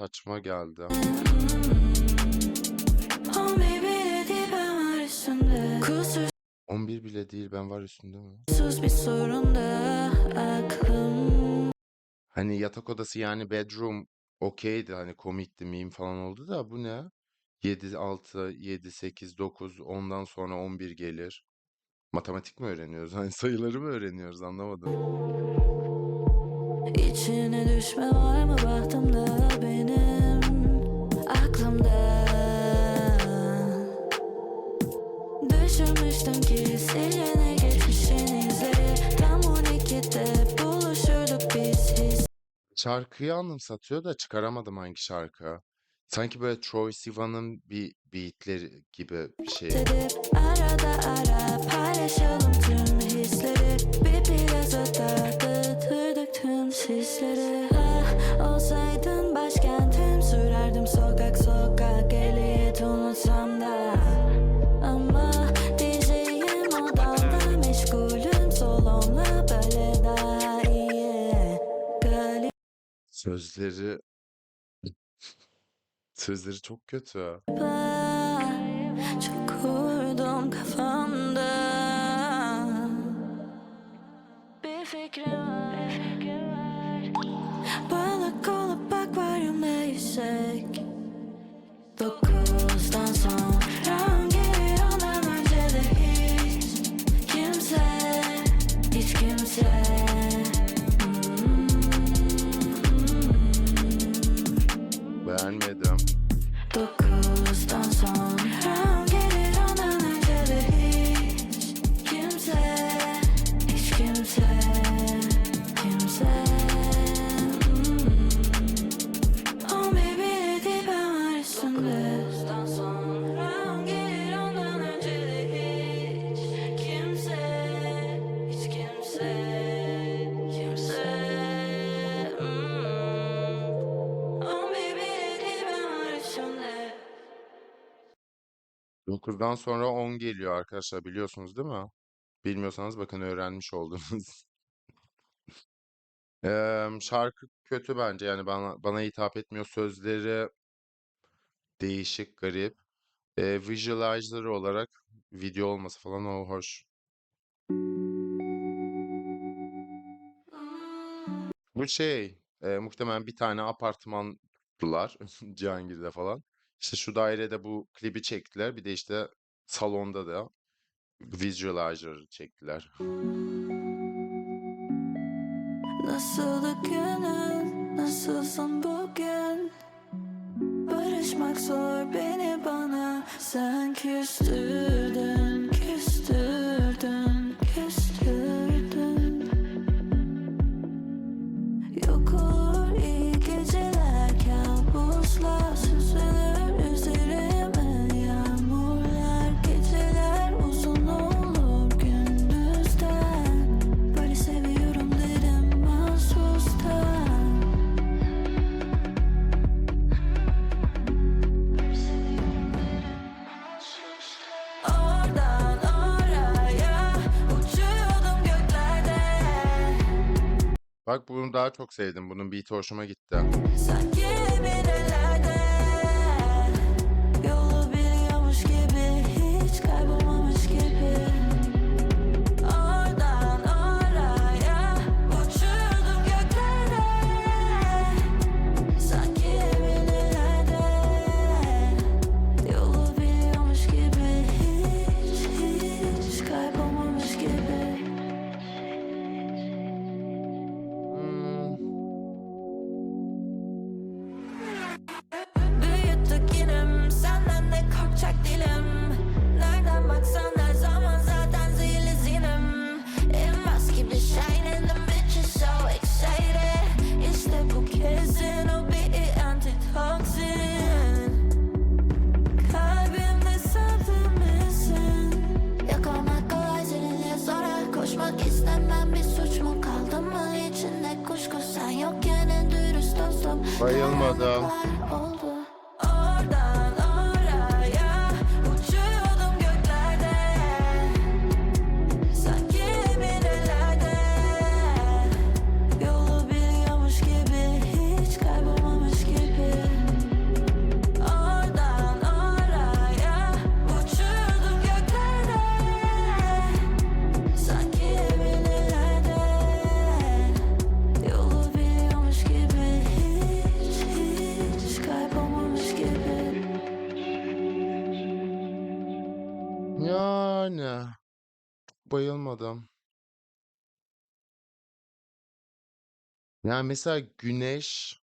saçma geldi. On bir bile değil ben var üstünde. 11 bile değil ben var üstünde mi? Kusursuz bir sorunda aklım. Hani yatak odası yani bedroom okeydi hani komikti meme falan oldu da bu ne? 7, 6, 7, 8, 9 ondan sonra 11 gelir. Matematik mi öğreniyoruz? Hani sayıları mı öğreniyoruz anlamadım. İçine düşme var mı bahtımda benim? Aklımda. Düşünmüştüm ki siline geçmişin izleri Tam 12'de buluşurduk biz his. Şarkıyı anımsatıyor da çıkaramadım hangi şarkı. Sanki böyle Troye Sivan'ın bir beatleri gibi bir şey. Arada ara paylaşalım tüm hisleri. Bir plazada dağıtırdık tüm sisleri Ah olsaydın başkentim. Sürerdim sokak sokak Ehliyet unutsam da. Ama DJ'im odamda meşgulüm Solonla böyle daha iyi Galiba Sözleri sözleri çok kötü. Çok kurdum kafamda. Bir fikrim Dokuzdan 9'dan sonra 10 geliyor arkadaşlar biliyorsunuz değil mi? Bilmiyorsanız bakın öğrenmiş oldunuz. Eee, şarkı kötü bence yani bana bana hitap etmiyor. Sözleri değişik, garip. Eee visualizer olarak video olması falan o hoş. Bu şey eee, muhtemelen bir tane apartmandılar Cihangir'de falan. İşte şu dairede bu klibi çektiler. Bir de işte salonda da visualizer çektiler. Nasıl günün, nasılsın bugün? Barışmak zor beni bana Sen küstürdün, Bak bunu daha çok sevdim. Bunun beat'i hoşuma gitti. Sanki emin ellerde Yani bayılmadım. Yani mesela Güneş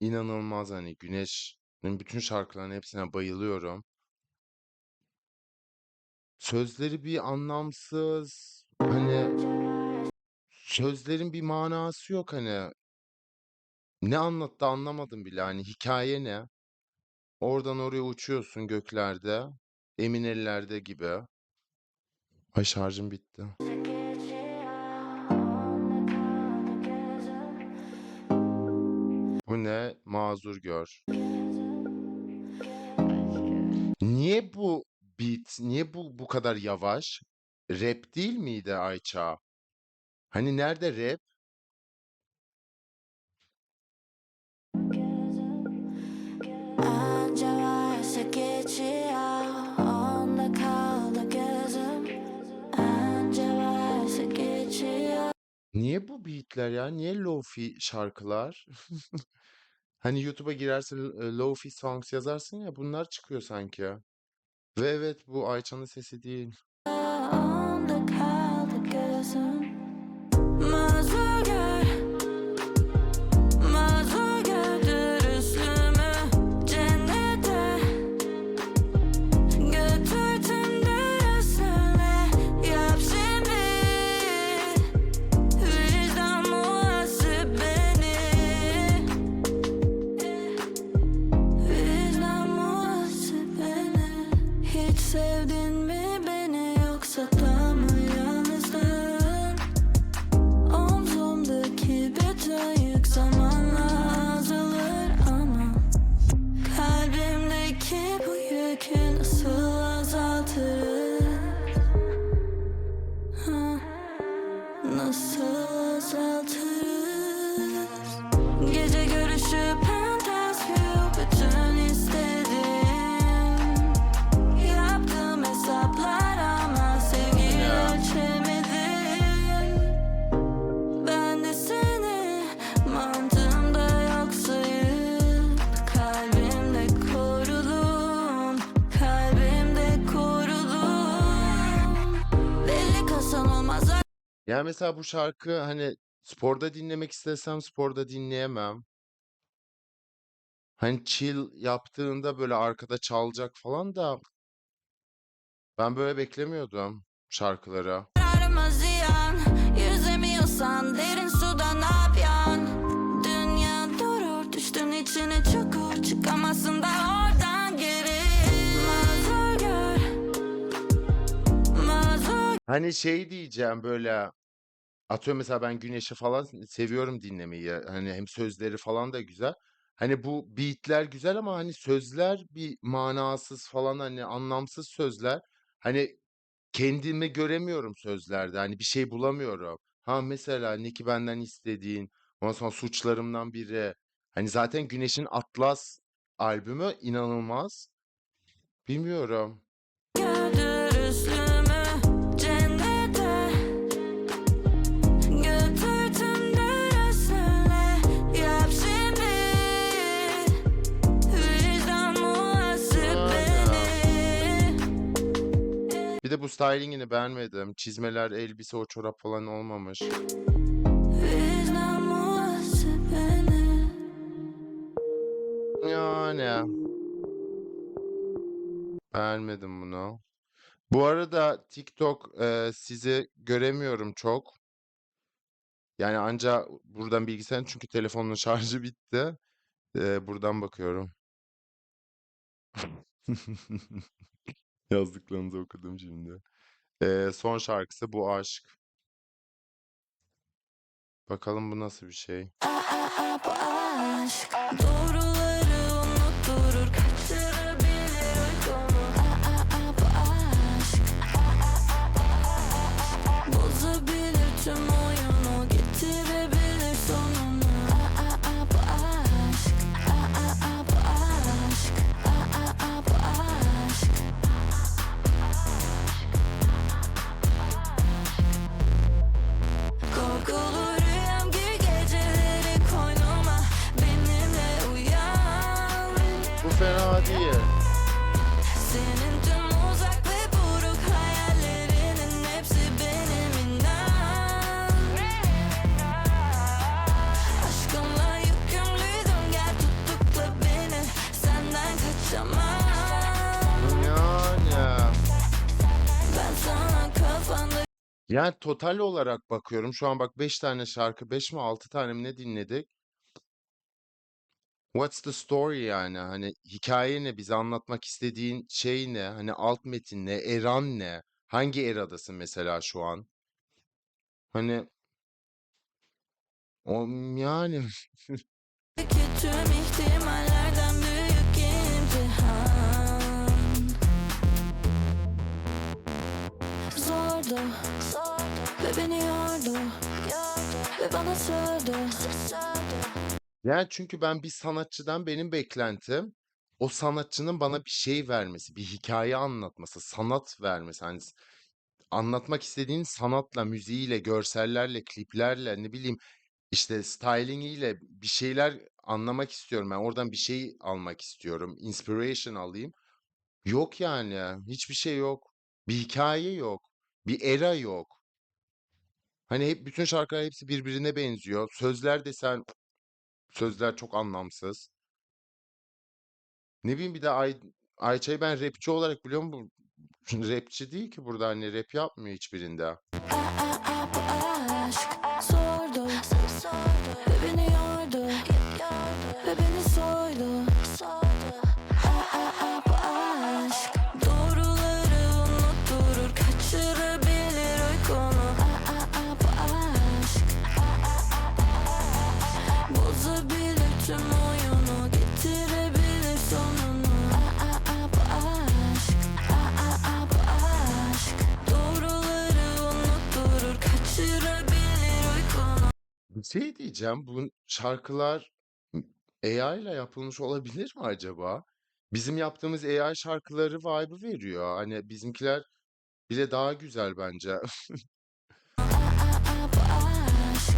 inanılmaz hani Güneş'in bütün şarkılarının hepsine bayılıyorum. Sözleri bir anlamsız. Hani sözlerin bir manası yok hani. Ne anlattı anlamadım bile. Hani hikaye ne? Oradan oraya uçuyorsun göklerde. Emin ellerde gibi. Ay şarjım bitti. Bu ne? Mazur gör. Niye bu beat, niye bu bu kadar yavaş? Rap değil miydi Ayça? Hani nerede rap? Niye bu beatler ya? Niye lofi şarkılar? Hani YouTube'a girersin e, lofi songs yazarsın ya bunlar çıkıyor sanki. Ve evet bu Ayça'nın sesi değil. Yani mesela bu şarkı hani sporda dinlemek istesem sporda dinleyemem. Hani chill yaptığında böyle arkada çalacak falan da ben böyle beklemiyordum şarkıları. Yüzemiyorsan derin suda ne yapıyorsun? Dünya durur düştün içine çukur Çıkamazsın da Hani şey diyeceğim böyle atıyorum mesela ben Güneş'i falan seviyorum dinlemeyi. Hani hem sözleri falan da güzel. Hani bu beatler güzel ama hani sözler bir manasız falan hani anlamsız sözler. Hani kendimi göremiyorum sözlerde. Hani bir şey bulamıyorum. Ha mesela ne ki benden istediğin, ondan sonra suçlarımdan biri. Hani zaten Güneş'in Atlas albümü inanılmaz. Bilmiyorum. Bu stylingini beğenmedim. Çizmeler, elbise, o çorap falan olmamış. Yani beğenmedim bunu. Bu arada TikTok e, sizi göremiyorum çok. Yani anca buradan bilgisayarın çünkü telefonun şarjı bitti. E, buradan bakıyorum. Yazdıklarınızı okudum şimdi. E, son şarkısı Bu Aşk. Bakalım bu nasıl bir şey. Ah ah ah bu aşk Doğruları Yani total olarak bakıyorum. Şu an bak 5 tane şarkı, 5 mi 6 tane mi ne dinledik? What's the story yani? Hani hikaye ne? Bize anlatmak istediğin şey ne? Hani alt metin ne? Eran ne? Hangi eradasın mesela şu an? Hani o yani ki tüm ihtimallerden Zordu ve beni yordu ve bana sordu yani çünkü ben bir sanatçıdan benim beklentim o sanatçının bana bir şey vermesi, bir hikaye anlatması, sanat vermesi. Hani anlatmak istediğin sanatla, müziğiyle, görsellerle, kliplerle, ne bileyim işte stylingiyle bir şeyler anlamak istiyorum. Ben oradan bir şey almak istiyorum. Inspiration alayım. Yok yani. Hiçbir şey yok. Bir hikaye yok. Bir era yok. Hani hep bütün şarkılar hepsi birbirine benziyor. Sözler desen sözler çok anlamsız. Ne bileyim bir de Ay Ayça'yı ben rapçi olarak biliyorum. Bu rapçi değil ki burada hani rap yapmıyor hiçbirinde. Aa, aa, bu aşk sordu ve şey diyeceğim. Bu şarkılar AI ile yapılmış olabilir mi acaba? Bizim yaptığımız AI şarkıları vibe'ı veriyor. Hani bizimkiler bile daha güzel bence. Aa, bu aşk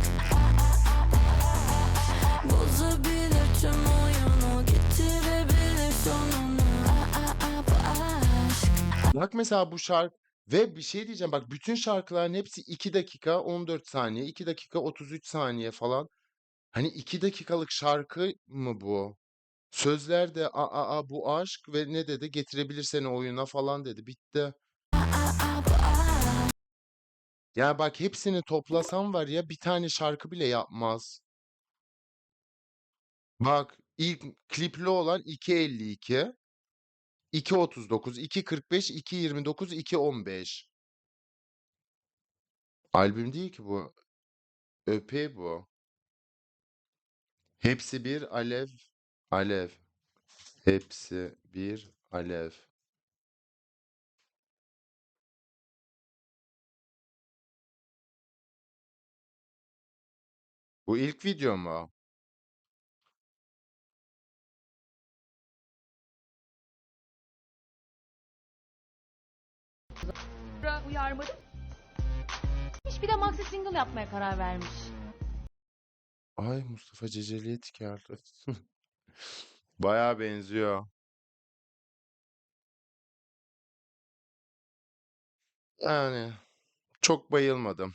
Bozabilir tüm oyunu Getirebilir sonunu Aa, bu aşk Bak mesela bu şarkı ve bir şey diyeceğim. Bak bütün şarkıların hepsi 2 dakika 14 saniye, 2 dakika 33 saniye falan. Hani 2 dakikalık şarkı mı bu? Sözler de a a a bu aşk ve ne dedi? Getirebilir seni oyuna falan dedi. Bitti. Ya bak hepsini toplasam var ya bir tane şarkı bile yapmaz. Bak ilk klipli olan 2.52, 2.39, 2.45, 2.29, 2.15. Albüm değil ki bu. EP bu. Hepsi bir alev. Alev. Hepsi bir alev. Bu ilk video mu? Uyarmadım. Bir de maxi single yapmaya karar vermiş. Ay Mustafa Ceceli'ye geldi. Bayağı benziyor. Yani çok bayılmadım.